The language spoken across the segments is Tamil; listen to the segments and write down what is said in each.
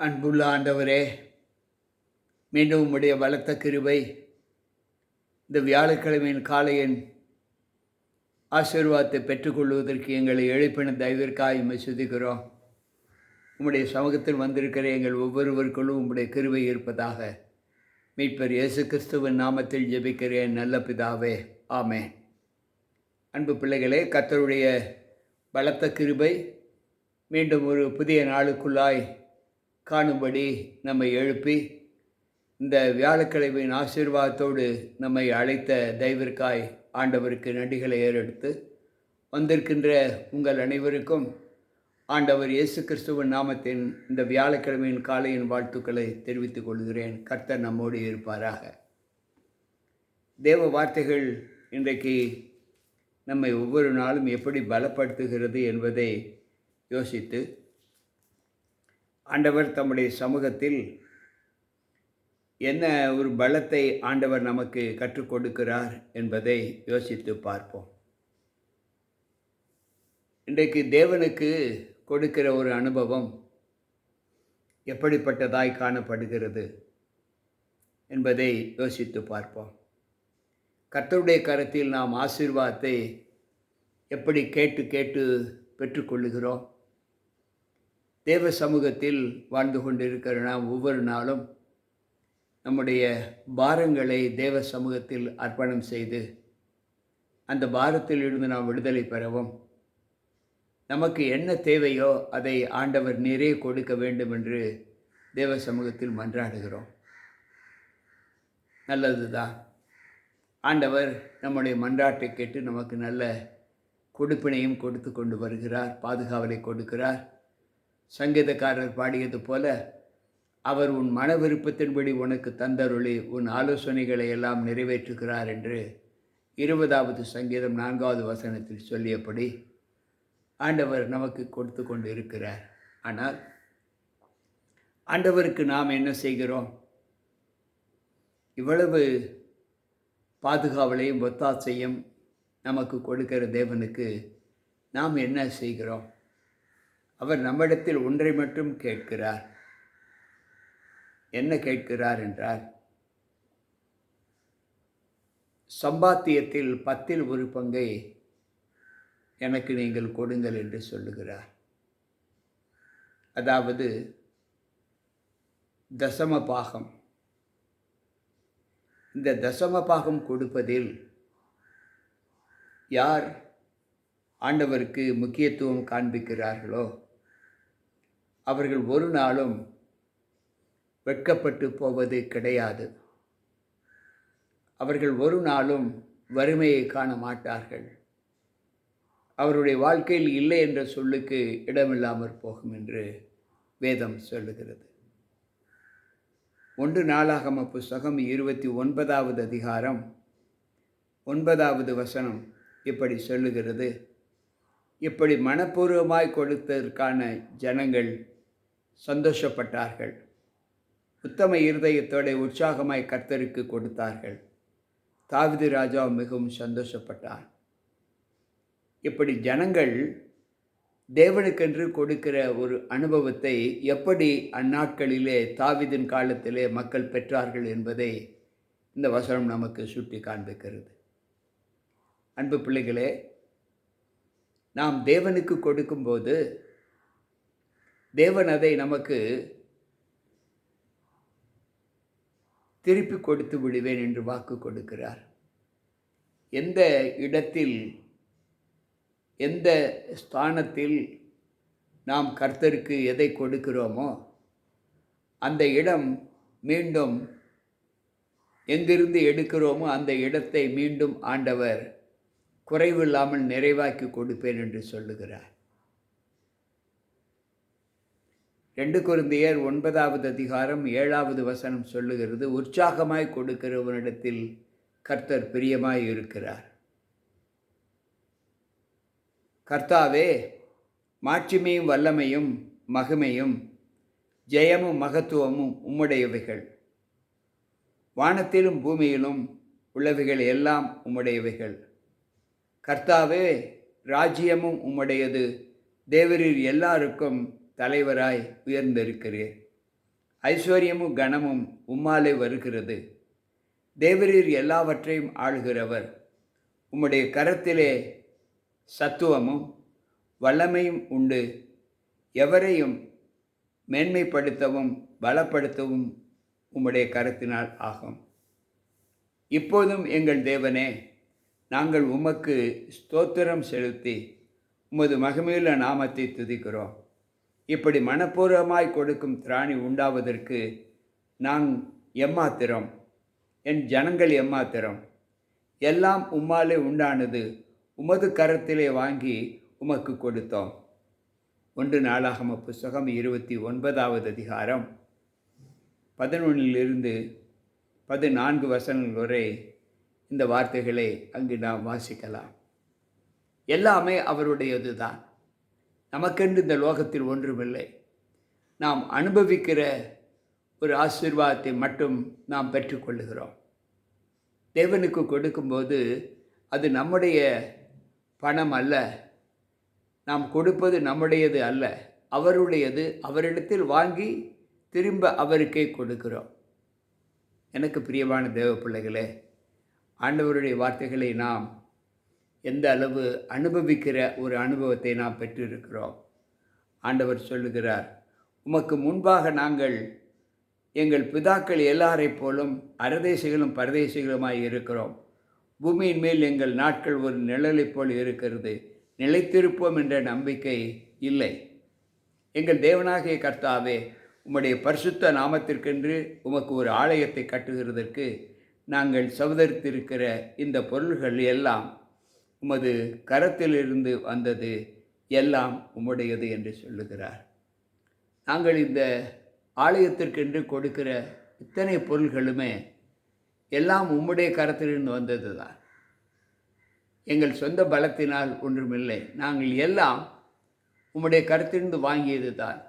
அன்புள்ள ஆண்டவரே மீண்டும் உம்முடைய பலத்த கிருபை இந்த வியாழக்கிழமையின் காலையின் ஆசீர்வாதத்தை பெற்றுக்கொள்வதற்கு எங்களை எழுப்பின தயவிற்காக உம்மை சுதிக்கிறோம். உம்முடைய சமூகத்தில் வந்திருக்கிற எங்கள் ஒவ்வொருவருக்குள்ளும் உம்முடைய கிருபை இருப்பதாக மீட்பர் இயேசு கிறிஸ்துவின் நாமத்தில் ஜெபிக்கிறேன் நல்ல பிதாவே. ஆமே அன்பு பிள்ளைகளே கர்த்தருடைய பலத்த கிருபை மீண்டும் ஒரு புதிய நாளுக்குள்ளாய் காணும்படி நம்மை எழுப்பி இந்த வியாழக்கிழமையின் ஆசீர்வாதத்தோடு நம்மை அழைத்த தெய்விற்காய் ஆண்டவருக்கு நன்றிகளை ஏறெடுத்து வந்திருக்கின்ற உங்கள் அனைவருக்கும் ஆண்டவர் இயேசு கிறிஸ்துவின் நாமத்தின் இந்த வியாழக்கிழமையின் காலையின் வாழ்த்துக்களை தெரிவித்துக் கொள்கிறேன். கர்த்தர் நம்மோடு இருப்பாராக. தேவ வார்த்தைகள் இன்றைக்கு நம்மை ஒவ்வொரு நாளும் எப்படி பலப்படுத்துகிறது என்பதை யோசித்து ஆண்டவர் தம்முடைய சமூகத்தில் என்ன ஒரு பலத்தை ஆண்டவர் நமக்கு கற்றுக் கொடுக்கிறார் என்பதை யோசித்து பார்ப்போம். இன்றைக்கு தேவனுக்கு கொடுக்கிற ஒரு அனுபவம் எப்படிப்பட்டதாய் காணப்படுகிறது என்பதை யோசித்து பார்ப்போம். கர்த்தருடைய கரத்தில் நாம் ஆசீர்வாதத்தை எப்படி கேட்டு கேட்டு பெற்றுக்கொள்ளுகிறோம் தேவ சமூகத்தில் வாழ்ந்து கொண்டிருக்கிற நாம் ஒவ்வொரு நாளும் நம்முடைய பாரங்களை தேவ சமூகத்தில் அர்ப்பணம் செய்து அந்த பாரத்தில் இருந்து நாம் விடுதலை பெறவும். நமக்கு என்ன தேவையோ அதை ஆண்டவர் நிறைய கொடுக்க வேண்டும் என்று தேவ சமூகத்தில் மன்றாடுகிறோம். நல்லது தான் ஆண்டவர் நம்முடைய மன்றாட்டை கேட்டு நமக்கு நல்ல கொடுப்பினையும் கொடுத்து கொண்டு வருகிறார் பாதுகாவலை கொடுக்கிறார். சங்கீதக்காரர் பாடியது போல அவர் உன் மன விருப்பத்தின்படி உனக்கு தந்தருளி உன் ஆலோசனைகளை எல்லாம் நிறைவேற்றுகிறார் என்று இருபதாவது சங்கீதம் நான்காவது வசனத்தில் சொல்லியபடி ஆண்டவர் நமக்கு கொடுத்து கொண்டு இருக்கிறார் ஆனால் ஆண்டவருக்கு நாம் என்ன செய்கிறோம்? இவ்வளவு பாதுகாவலையும் ஒத்தாசையும் நமக்கு கொடுக்கிற தேவனுக்கு நாம் என்ன செய்கிறோம்? அவர் நம்மிடத்தில் ஒன்றை மட்டும் கேட்கிறார். என்ன கேட்கிறார் என்றால் சம்பாத்தியத்தில் பத்தில் ஒரு பங்கை எனக்கு நீங்கள் கொடுங்கள் என்று சொல்லுகிறார். அதாவது தசம பாகம். இந்த தசம பாகம் கொடுப்பதில் யார் ஆண்டவருக்கு முக்கியத்துவம் காண்பிக்கிறார்களோ அவர்கள் ஒரு நாளும் வெட்கப்பட்டு போவது கிடையாது. அவர்கள் ஒரு நாளும் வறுமையை காண மாட்டார்கள். அவருடைய வாழ்க்கையில் இல்லை என்ற சொல்லுக்கு இடமில்லாமற் போகும் என்று வேதம் சொல்லுகிறது. ஒன்று நாளாகம புஸ்தகம் இருபத்தி ஒன்பதாவது அதிகாரம் ஒன்பதாவது வசனம் இப்படி சொல்லுகிறது. இப்படி மனப்பூர்வமாய் கொடுத்ததற்கான ஜனங்கள் சந்தோஷப்பட்டார்கள். உத்தம இருதயத்தோட உற்சாகமாய் கர்த்தருக்கு கொடுத்தார்கள். தாவிது ராஜா மிகவும் சந்தோஷப்பட்டார். இப்படி ஜனங்கள் தேவனுக்கென்று கொடுக்கிற ஒரு அனுபவத்தை எப்படி அந்நாட்களிலே தாவிதின் காலத்திலே மக்கள் பெற்றார்கள் என்பதை இந்த வசனம் நமக்கு சுட்டி காண்பிக்கிறது. அன்பு பிள்ளைகளே நாம் தேவனுக்கு கொடுக்கும்போது தேவன் அதை நமக்கு திருப்பி கொடுத்து விடுவேன் என்று வாக்கு கொடுக்கிறார். எந்த இடத்தில் எந்த ஸ்தானத்தில் நாம் கர்த்தருக்கு எதை கொடுக்கிறோமோ அந்த இடம் மீண்டும் எங்கிருந்து எடுக்கிறோமோ அந்த இடத்தை மீண்டும் ஆண்டவர் குறைவில்லாமல் நிறைவாக்கி கொடுப்பேன் என்று சொல்லுகிறார். ரெண்டு குருந்தியர் ஒன்பதாவது அதிகாரம் ஏழாவது வசனம் சொல்லுகிறது உற்சாகமாய் கொடுக்கிறவனிடத்தில் கர்த்தர் பிரியமாய் இருக்கிறார். கர்த்தாவே மாட்சிமையும் வல்லமையும் மகிமையும் ஜெயமும் மகத்துவமும் உம்முடையவைகள். வானத்திலும் பூமியிலும் உள்ளவைகள் எல்லாம் உம்முடையவைகள். கர்த்தாவே ராஜ்யமும் உம்முடையது. தேவரீர் எல்லாருக்கும் தலைவராய் உயர்ந்திருக்கிறீர். ஐஸ்வர்யமும் கனமும் உம்மாலே வருகிறது. தேவரீர் எல்லாவற்றையும் ஆளுகிறவர். உம்முடைய கரத்திலே சத்துவமும் வல்லமையும் உண்டு. எவரையும் மேன்மைப்படுத்தவும் பலப்படுத்தவும் உம்முடைய கரத்தினால் ஆகும். இப்போதும் எங்கள் தேவனே நாங்கள் உமக்கு ஸ்தோத்திரம் செலுத்தி உமது மகிமையுள்ள நாமத்தை துதிக்கிறோம். இப்படி மனப்பூர்வமாய் கொடுக்கும் திராணி உண்டாவதற்கு நான் எம்மாத்திரம் என் ஜனங்கள் எம்மாத்திரம். எல்லாம் உம்மாலே உண்டானது உமது கரத்திலே வாங்கி உமக்கு கொடுத்தோம். ஒன்று நாளாகம புஸ்தகம் இருபத்தி ஒன்பதாவது அதிகாரம். பதினொன்றிலிருந்து பதினான்கு வசனங்கள் வரை இந்த வார்த்தைகளை அங்கு நாம் வாசிக்கலாம். எல்லாமே அவருடையது தான் நமக்கென்று இந்த லோகத்தில் ஒன்றுமில்லை. நாம் அனுபவிக்கிற ஒரு ஆசீர்வாதத்தை மட்டும் நாம் பெற்றுக்கொள்ளுகிறோம் தேவனுக்கு கொடுக்கும்போது அது நம்முடைய பணம் அல்ல. நாம் கொடுப்பது நம்முடையது அல்ல. அவருடையது அவரிடத்தில் வாங்கி திரும்ப அவருக்கே கொடுக்கிறோம். எனக்கு பிரியமான தேவ பிள்ளைகளே ஆண்டவருடைய வார்த்தைகளை நாம் எந்த அளவு அனுபவிக்கிற ஒரு அனுபவத்தை நாம் பெற்றிருக்கிறோம்? ஆண்டவர் சொல்லுகிறார் உமக்கு முன்பாக நாங்கள் எங்கள் பிதாக்கள் எல்லாரைப் போலும் அரதேசிகளும் பரதேசிகளுமாய் இருக்கிறோம். பூமியின் மேல் எங்கள் நாட்கள் ஒரு நிழலைப் போல் இருக்கிறது. நிலைத்திருப்போம் என்ற நம்பிக்கை இல்லை. எங்கள் தேவனாகிய கர்த்தாவே உம்முடைய பரிசுத்த நாமத்திற்கென்று உமக்கு ஒரு ஆலயத்தை கட்டுகிறதற்கு நாங்கள் சவதரித்திருக்கிற இந்த பொருள்கள் எல்லாம் உமது கரத்திலிருந்து வந்தது எல்லாம் உம்முடையது என்று சொல்லுகிறார். நாங்கள் இந்த ஆலயத்திற்கென்று கொடுக்கிற இத்தனை பொருள்களுமே எல்லாம் உம்முடைய கரத்திலிருந்து வந்தது தான் எங்கள் சொந்த பலத்தினால் ஒன்றுமில்லை. நாங்கள் எல்லாம் உம்முடைய கருத்திலிருந்து வாங்கியது தான்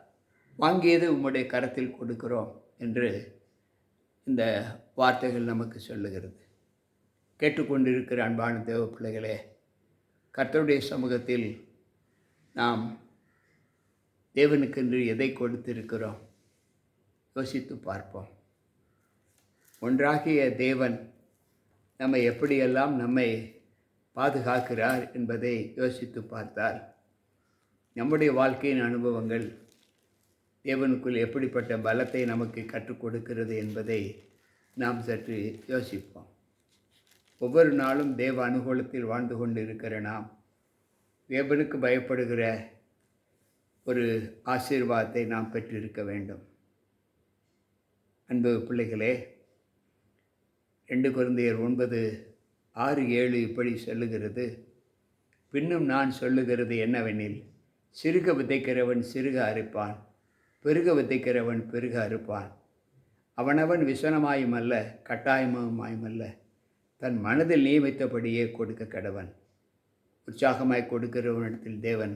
வாங்கியது உம்முடைய கரத்தில் கொடுக்கிறோம் என்று இந்த வார்த்தைகள் நமக்கு சொல்லுகிறது. கேட்டுக்கொண்டிருக்கிற அன்பான தேவ பிள்ளைகளே கர்த்தருடைய சமூகத்தில் நாம் தேவனுக்கென்று எதை கொடுத்திருக்கிறோம்? யோசித்து பார்ப்போம். ஒன்றாகிய தேவன் நம்மை எப்படியெல்லாம் நம்மை பாதுகாக்கிறார் என்பதை யோசித்து பார்த்தால் நம்முடைய வாழ்க்கையின் அனுபவங்கள் தேவனுக்குள் எப்படிப்பட்ட பலத்தை நமக்கு கற்றுக் கொடுக்கிறது என்பதை நாம் சற்று யோசிப்போம். ஒவ்வொரு நாளும் தேவ அனுகூலத்தில் வாழ்ந்து கொண்டு இருக்கிற நாம் தேவனுக்கு பயப்படுகிற ஒரு ஆசீர்வாதத்தை நாம் பெற்றிருக்க வேண்டும். அன்பு பிள்ளைகளே ரெண்டு குழந்தையர் ஒன்பது ஆறு ஏழு இப்படி சொல்லுகிறது. பின்னும் நான் சொல்லுகிறது என்னவெனில் சிறுக விதைக்கிறவன் சிறுக அறுப்பான் பெருக விதைக்கிறவன் பெருக அறுப்பான். அவனவன் விசனமாயும் அல்ல கட்டாயமாயும் அல்ல தன் மனதில் நியமித்தபடியே கொடுக்க கடவன். உற்சாகமாய் கொடுக்கிறவனிடத்தில் தேவன்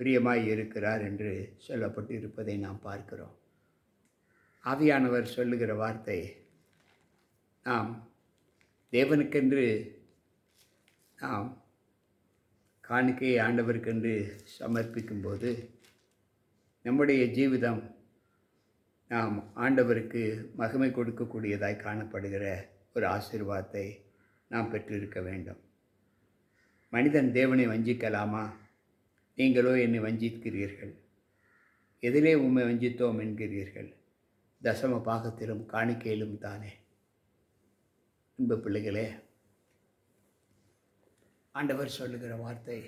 பிரியமாய் இருக்கிறார் என்று சொல்லப்பட்டு இருப்பதை நாம் பார்க்கிறோம். ஆவியானவர் சொல்லுகிற வார்த்தை நாம் தேவனுக்கென்று நாம் காணிக்கையை ஆண்டவருக்கென்று சமர்ப்பிக்கும்போது நம்முடைய ஜீவிதம் நாம் ஆண்டவருக்கு மகிமை கொடுக்கக்கூடியதாய் காணப்படுகிற ஒரு ஆசீர்வாதத்தை நாம் பெற்றிருக்க வேண்டும். மனிதன் தேவனை வஞ்சிக்கலாமா? நீங்களோ என்னை வஞ்சிக்கிறீர்கள். எதிலே உண்மை வஞ்சித்தோம் என்கிறீர்கள். தசம பாகத்திலும் காணிக்கையிலும் தானே. இன்ப பிள்ளைகளே ஆண்டவர் சொல்லுகிற வார்த்தை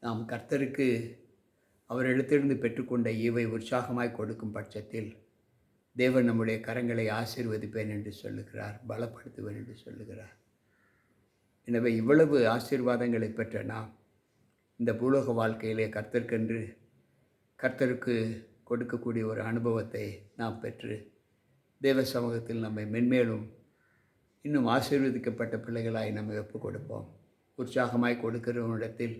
நாம் கர்த்தருக்கு அவரிடத்திலிருந்து பெற்றுக்கொண்ட ஈவை உற்சாகமாய் கொடுக்கும் பட்சத்தில் தேவன் நம்முடைய கரங்களை ஆசீர்வதிப்பேன் என்று சொல்லுகிறார் பலப்படுத்துவேன் என்று சொல்லுகிறார். எனவே இவ்வளவு ஆசீர்வாதங்களை பெற்ற நாம் இந்த பூலோக வாழ்க்கையிலே கர்த்தருக்கென்று கர்த்தருக்கு கொடுக்கக்கூடிய ஒரு அனுபவத்தை நாம் பெற்று தேவ சமூகத்தில் நம்மை மென்மேலும் இன்னும் ஆசீர்வதிக்கப்பட்ட பிள்ளைகளாய் நம்ம ஒப்புக் கொடுப்போம் உற்சாகமாய் கொடுக்கிறவனிடத்தில்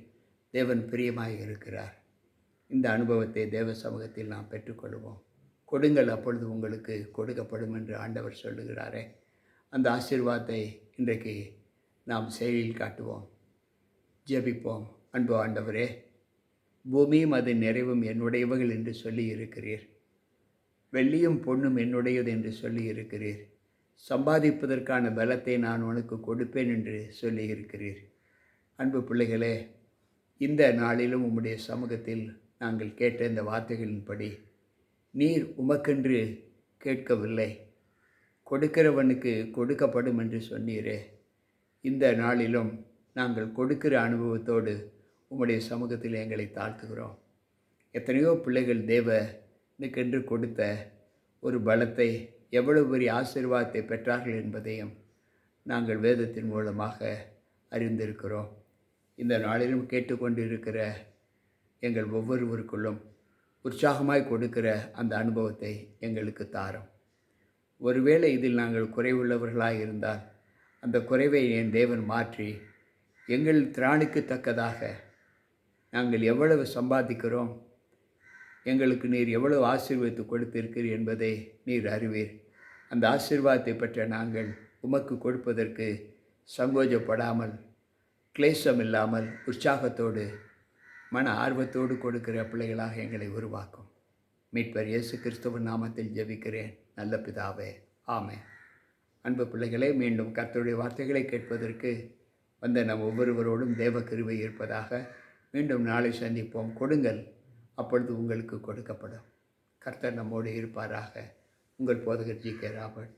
தேவன் பிரியமாய் இருக்கிறார். இந்த அனுபவத்தை தேவ சமூகத்தில் நாம் பெற்றுக்கொள்வோம். கொடுங்கள் அப்பொழுது உங்களுக்கு கொடுக்கப்படும் என்று ஆண்டவர் சொல்லுகிறாரே. அந்த ஆசீர்வாதத்தை இன்றைக்கு நாம் செயலில் காட்டுவோம். ஜெபிப்போம். அன்பு ஆண்டவரே பூமியும் அது நிறைவும் என்னுடையவர்கள் என்று சொல்லி இருக்கிறீர் வெள்ளியும் பொண்ணும் என்னுடையது என்று சொல்லி இருக்கிறீர் சம்பாதிப்பதற்கான பலத்தை நான் உனக்கு கொடுப்பேன் என்று சொல்லி இருக்கிறீர் அன்பு பிள்ளைகளே இந்த நாளிலும் உம்முடைய சமூகத்தில் நாங்கள் கேட்ட இந்த வார்த்தைகளின்படி நீர் உமக்கென்று கேட்கவில்லை. கொடுக்கிறவனுக்கு கொடுக்கப்படும் என்று சொன்னீரே. இந்த நாளிலும் நாங்கள் கொடுக்கிற அனுபவத்தோடு உம்முடைய சமூகத்தில் எங்களை தாழ்த்துகிறோம். எத்தனையோ பிள்ளைகள் தேவனுக்கென்று கொடுத்த ஒரு பலத்தை எவ்வளவு பெரிய ஆசீர்வாதத்தை பெற்றார்கள் என்பதையும் நாங்கள் வேதத்தின் மூலமாக அறிந்திருக்கிறோம். இந்த நாளிலும் கேட்டுக்கொண்டிருக்கிற எங்கள் ஒவ்வொருவருக்குள்ளும் உற்சாகமாய் கொடுக்கிற அந்த அனுபவத்தை எங்களுக்கு தாரும். ஒருவேளை இதில் நாங்கள் குறைவுள்ளவர்களாக இருந்தால் அந்த குறைவை என் தேவன் மாற்றி எங்கள் திராணிக்கு தக்கதாக நாங்கள் எவ்வளவு சம்பாதிக்கிறோம் எங்களுக்கு நீர் எவ்வளவு ஆசீர்வதித்து கொடுத்திருக்கிறீர் என்பதை நீர் அறிவீர். அந்த ஆசீர்வாதத்தை பெற்ற நாங்கள் உமக்கு கொடுப்பதற்கு சங்கோஜப்படாமல் கிளேசம் இல்லாமல் உற்சாகத்தோடு மன ஆர்வத்தோடு கொடுக்கிற பிள்ளைகளாக எங்களை உருவாக்கும். மீட்பர் இயேசு கிறிஸ்துவ நாமத்தில் ஜெபிக்கிறேன். நல்ல பிதாவே ஆமே அன்பு பிள்ளைகளே மீண்டும் கர்த்தருடைய வார்த்தைகளை கேட்பதற்கு வந்த நம் ஒவ்வொருவரோடும் தேவ கிருவை இருப்பதாக மீண்டும் நாளை சந்திப்போம். கொடுங்கள் அப்பொழுது உங்களுக்கு கொடுக்கப்படும். கர்த்தர் நம்மோடு இருப்பாராக. உங்கள் போதகர் ஜி கே ராபர்ட்.